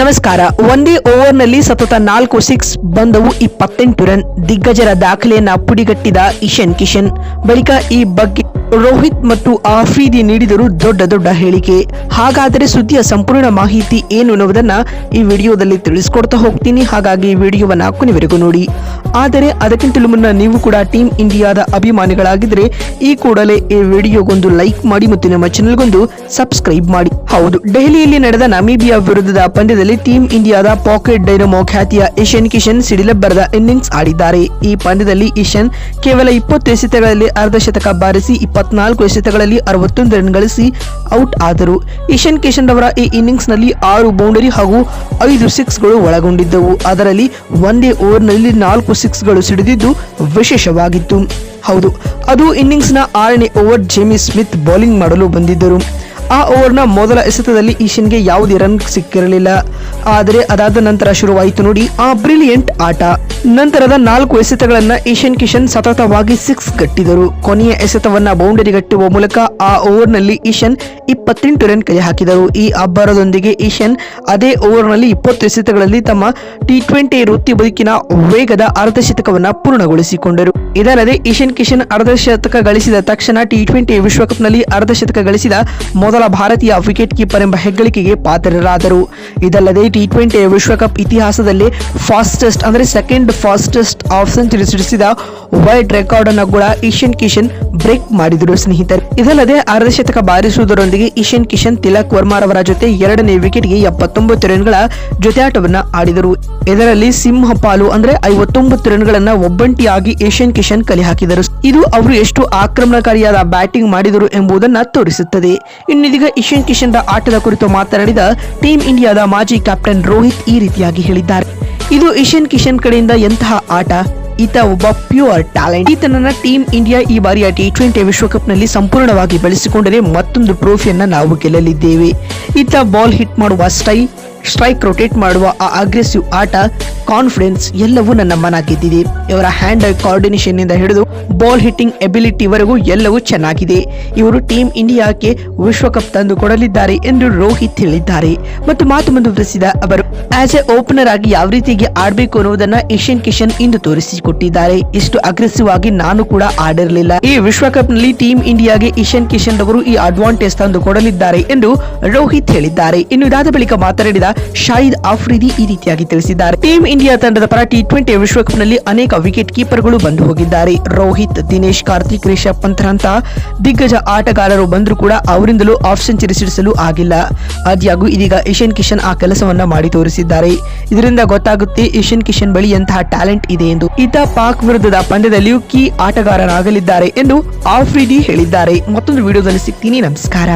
ನಮಸ್ಕಾರ. ಒಂದೇ ಓವರ್ನಲ್ಲಿ ಸತತ ನಾಲ್ಕು ಸಿಕ್ಸ್ ಬಂದವು ಇಪ್ಪತ್ತೆಂಟು ರನ್. ದಿಗ್ಗಜರ ದಾಖಲೆಯನ್ನ ಪುಡಿಗಟ್ಟಿದ ಇಶನ್ ಕಿಶನ್. ಬಳಿಕ ಈ ಬಗ್ಗೆ ರೋಹಿತ್ ಮತ್ತು ಆಫ್ರೀದಿ ನೀಡಿದರು ದೊಡ್ಡ ದೊಡ್ಡ ಹೇಳಿಕೆ. ಹಾಗಾದರೆ ಸುದ್ದಿಯ ಸಂಪೂರ್ಣ ಮಾಹಿತಿ ಏನು ಅನ್ನೋದನ್ನ ಈ ವಿಡಿಯೋದಲ್ಲಿ ತಿಳಿಸ್ಕೊಡ್ತಾ ಹೋಗ್ತೀನಿ. ಹಾಗಾಗಿ ಈ ವಿಡಿಯೋವನ್ನ ಕೊನೆವರೆಗೂ ನೋಡಿ. ಆದರೆ ಅದಕ್ಕಿಂತಲೂ ಮುನ್ನ ನೀವು ಕೂಡ ಟೀಮ್ ಇಂಡಿಯಾದ ಅಭಿಮಾನಿಗಳಾಗಿದ್ರೆ ಈ ಕೂಡಲೇ ಈ ವಿಡಿಯೋಗೊಂದು ಲೈಕ್ ಮಾಡಿ ಮತ್ತು ನಮ್ಮ ಚಾನೆಲ್ಗೊಂದು ಸಬ್ಸ್ಕ್ರೈಬ್ ಮಾಡಿ. ಹೌದು, ದೆಹಲಿಯಲ್ಲಿ ನಡೆದ ನಮೀಬಿಯಾ ವಿರುದ್ಧದ ಪಂದ್ಯದಲ್ಲಿ ಟೀಮ್ ಇಂಡಿಯಾದ ಪಾಕೆಟ್ ಡೈನಮೋ ಖ್ಯಾತಿಯ ಇಶನ್ ಕಿಶನ್ ಸಿಡಿಲಬ್ಬರದ ಇನ್ನಿಂಗ್ಸ್ ಆಡಿದ್ದಾರೆ. ಈ ಪಂದ್ಯದಲ್ಲಿ ಇಶನ್ ಕೇವಲ ಇಪ್ಪತ್ತು ಎಸೆತಗಳಲ್ಲಿ ಅರ್ಧಶತಕ ಬಾರಿಸಿ ಇಪ್ಪತ್ನಾಲ್ಕು ಎಸೆತಗಳಲ್ಲಿ ಅರವತ್ತೊಂದು ರನ್ ಗಳಿಸಿ ಔಟ್ ಆದರು. ಇಶನ್ ಕಿಶನ್ ರವರ ಈ ಇನ್ನಿಂಗ್ಸ್ನಲ್ಲಿ ಆರು ಬೌಂಡರಿ ಹಾಗೂ ಐದು ಸಿಕ್ಸ್ಗಳು ಒಳಗೊಂಡಿದ್ದವು. ಅದರಲ್ಲಿ ಒಂದೇ ಓವರ್ನಲ್ಲಿ ನಾಲ್ಕು ಸಿಕ್ಸ್ಗಳು ಸಿಡಿದಿದ್ದು ವಿಶೇಷವಾಗಿತ್ತು. ಹೌದು, ಅದು ಇನ್ನಿಂಗ್ಸ್ನ ಆರನೇ ಓವರ್ ಜೇಮಿ ಸ್ಮಿತ್ ಬೌಲಿಂಗ್ ಮಾಡಲು ಬಂದಿದ್ದರು. ಆ ಓವರ್ನ ಮೊದಲ ಎಸೆತದಲ್ಲಿ ಈಶನ್ಗೆ ಯಾವುದೇ ರನ್ ಸಿಕ್ಕಿರಲಿಲ್ಲ. ಆದರೆ ಅದಾದ ನಂತರ ಶುರುವಾಯಿತು ನೋಡಿ ಆ ಬ್ರಿಲಿಯಂಟ್ ಆಟ. ನಂತರದ ನಾಲ್ಕು ಎಸೆತಗಳನ್ನು ಈಶನ್ ಕಿಶನ್ ಸತತವಾಗಿ ಸಿಕ್ಸ್ ಗಟ್ಟಿದರು ಕೊನೆಯ ಎಸೆತವನ್ನ ಬೌಂಡರಿ ಗಟ್ಟುವ ಮೂಲಕ ಆ ಓವರ್ನಲ್ಲಿ ಈಶನ್ ಇಪ್ಪತ್ತೆಂಟು ರನ್ ಕೈ ಹಾಕಿದರು. ಈ ಅಬ್ಬರದೊಂದಿಗೆ ಈಶನ್ ಅದೇ ಓವರ್ನಲ್ಲಿ ಇಪ್ಪತ್ತು ಎಸೆತಗಳಲ್ಲಿ ತಮ್ಮ ಟಿ ಟ್ವೆಂಟಿ ವೃತ್ತಿ ಬದುಕಿನ ವೇಗದ ಅರ್ಧಶತಕವನ್ನು ಪೂರ್ಣಗೊಳಿಸಿಕೊಂಡರು. ಇದಲ್ಲದೆ ಈಶನ್ ಕಿಶನ್ ಅರ್ಧಶತಕ ಗಳಿಸಿದ ತಕ್ಷಣ ಟಿ ಟ್ವೆಂಟಿ ವಿಶ್ವಕಪ್ನಲ್ಲಿ ಅರ್ಧಶತಕ ಗಳಿಸಿದ ಮೊದಲ ಭಾರತೀಯ ವಿಕೆಟ್ ಕೀಪರ್ ಎಂಬ ಹೆಗ್ಗಳಿಕೆಗೆ ಪಾತ್ರರಾದರು. ಇದಲ್ಲದೆ ಟಿ ಟ್ವೆಂಟಿ ವಿಶ್ವಕಪ್ ಇತಿಹಾಸದಲ್ಲೇ ಫಾಸ್ಟೆಸ್ಟ್, ಅಂದರೆ ಸೆಕೆಂಡ್ ಫಾಸ್ಟೆಸ್ಟ್ ಆಫ್ ಸೆಂಚುರಿ ಸೃಷ್ಟಿಸಿದ ವೈಡ್ ರೆಕಾರ್ಡ್ ಅನ್ನು ಕೂಡ ಈಶನ್ ಕಿಶನ್ ಬ್ರೇಕ್ ಮಾಡಿದರು ಸ್ನೇಹಿತರೆ. ಇದಲ್ಲದೆ ಅರ್ಧಶತಕ ಬಾರಿಸುವುದರೊಂದಿಗೆ ಈಶನ್ ಕಿಶನ್ ತಿಲಕ್ ವರ್ಮಾರವರ ಜೊತೆ ಎರಡನೇ ವಿಕೆಟ್ಗೆ ಎಪ್ಪತ್ತೊಂಬತ್ತು ರನ್ಗಳ ಜೊತೆಯಾಟವನ್ನ ಆಡಿದರು. ಇದರಲ್ಲಿ ಸಿಂಹ ಪಾಲು ಅಂದ್ರೆ ಐವತ್ತೊಂಬತ್ತು ರನ್ಗಳನ್ನ ಒಬ್ಬಂಟಿಯಾಗಿ ಏಷ್ಯನ್ ಕಿಶನ್ ಕಲೆ ಹಾಕಿದರು. ಇದು ಅವರು ಎಷ್ಟು ಆಕ್ರಮಣಕಾರಿಯಾದ ಬ್ಯಾಟಿಂಗ್ ಮಾಡಿದರು ಎಂಬುದನ್ನ ತೋರಿಸುತ್ತದೆ. ಇನ್ನಿದೀಗ ಇಶನ್ ಕಿಶನ್ ಆಟದ ಕುರಿತು ಮಾತನಾಡಿದ ಟೀಂ ಇಂಡಿಯಾದ ಮಾಜಿ ಕ್ಯಾಪ್ಟನ್ ರೋಹಿತ್ ಈ ರೀತಿಯಾಗಿ ಹೇಳಿದ್ದಾರೆ. ಇದು ಇಶನ್ ಕಿಶನ್ ಕಡೆಯಿಂದ ಎಂತಹ ಆಟ? ಈತ ಒಬ್ಬ ಪ್ಯೂರ್ ಟ್ಯಾಲೆಂಟ್. ಈತನನ್ನ ಟೀಮ್ ಇಂಡಿಯಾ ಈ ಬಾರಿಯ ಟಿ ಟ್ವೆಂಟಿ ವಿಶ್ವಕಪ್ನಲ್ಲಿ ಸಂಪೂರ್ಣವಾಗಿ ಬೆಳೆಸಿಕೊಂಡರೆ ಮತ್ತೊಂದು ಟ್ರೋಫಿಯನ್ನ ನಾವು ಗೆಲ್ಲಲಿದ್ದೇವೆ. ಈತ ಬಾಲ್ ಹಿಟ್ ಮಾಡುವ ಸ್ಟೈಲ್ ಸ್ಟ್ರೈಕ್ ರೊಟೇಟ್ ಮಾಡುವ ಆ ಅಗ್ರೆಸಿವ್ ಆಟ ಕಾನ್ಫಿಡೆನ್ಸ್ ಎಲ್ಲವೂ ನನ್ನ ಮನ ಗೆದ್ದಿದೆ ಇವರ ಹ್ಯಾಂಡ್ ಐ ಕೋಆರ್ಡಿನೇಷನ್ ಇಂದ ಹಿಡಿದು ಬಾಲ್ ಹಿಟ್ಟಿಂಗ್ ಎಬಿಲಿಟಿ ವರೆಗೂ ಎಲ್ಲವೂ ಚೆನ್ನಾಗಿದೆ. ಇವರು ಟೀಮ್ ಇಂಡಿಯಾಕ್ಕೆ ವಿಶ್ವಕಪ್ ತಂದು ಕೊಡಲಿದ್ದಾರೆ ಎಂದು ರೋಹಿತ್ ಹೇಳಿದ್ದಾರೆ. ಮತ್ತು ಮಾತು ಮುಂದುವರೆಸಿದ ಅವರು ಆಸ್ ಎ ಓಪನರ್ ಆಗಿ ಯಾವ ರೀತಿಗೆ ಆಡಬೇಕು ಅನ್ನುವುದನ್ನ ಏಷ್ಯನ್ ಕಿಶನ್ ಇಂದು ತೋರಿಸಿಕೊಟ್ಟಿದ್ದಾರೆ. ಇಷ್ಟು ಅಗ್ರೆಸಿವ್ ಆಗಿ ನಾನು ಕೂಡ ಆಡಿರಲಿಲ್ಲ. ಈ ವಿಶ್ವಕಪ್ನಲ್ಲಿ ಟೀಮ್ ಇಂಡಿಯಾಗೆ ಇಶನ್ ಕಿಶನ್ ರವರು ಈ ಅಡ್ವಾಂಟೇಜ್ ತಂದು ಕೊಡಲಿದ್ದಾರೆ ಎಂದು ರೋಹಿತ್ ಹೇಳಿದ್ದಾರೆ. ಇನ್ನು ಇದಾದ ಬಳಿಕ ಮಾತನಾಡಿದ ಶಾಹಿದ್ ಆಫ್ರಿದಿ ಈ ರೀತಿಯಾಗಿ ತಿಳಿಸಿದ್ದಾರೆ. ಟೀಮ್ ಇಂಡಿಯಾ ತಂಡದ ಪರ ಟಿ ಟ್ವೆಂಟಿ ವಿಶ್ವಕಪ್ನಲ್ಲಿ ಅನೇಕ ವಿಕೆಟ್ ಕೀಪರ್ಗಳು ಬಂದು ಹೋಗಿದ್ದಾರೆ. ರೋಹಿತ್, ದಿನೇಶ್, ಕಾರ್ತಿಕ್, ರಿಷಬ್ ಪಂತ್ರಂತಹ ದಿಗ್ಗಜ ಆಟಗಾರರು ಬಂದರೂ ಕೂಡ ಅವರಿಂದಲೂ ಆಫ್ ಸೆಂಚುರಿ ಸಿಡಿಸಲು ಆಗಿಲ್ಲ. ಆದ್ಯಾಗೂ ಇದೀಗ ಇಶನ್ ಕಿಶನ್ ಆ ಕೆಲಸವನ್ನ ಮಾಡಿ ತೋರಿಸಿದ್ದಾರೆ. ಇದರಿಂದ ಗೊತ್ತಾಗುತ್ತೆ ಇಶನ್ ಕಿಶನ್ ಬಳಿ ಎಂತಹ ಟ್ಯಾಲೆಂಟ್ ಇದೆ ಎಂದು. ಈತ ಪಾಕ್ ವಿರುದ್ಧದ ಪಂದ್ಯದಲ್ಲಿಯೂ ಕೀ ಆಟಗಾರರಾಗಲಿದ್ದಾರೆ ಎಂದು ಆಫ್ರಿದಿ ಹೇಳಿದ್ದಾರೆ. ಮತ್ತೊಂದು ವಿಡಿಯೋದಲ್ಲಿ ಸಿಗ್ತೀನಿ. ನಮಸ್ಕಾರ.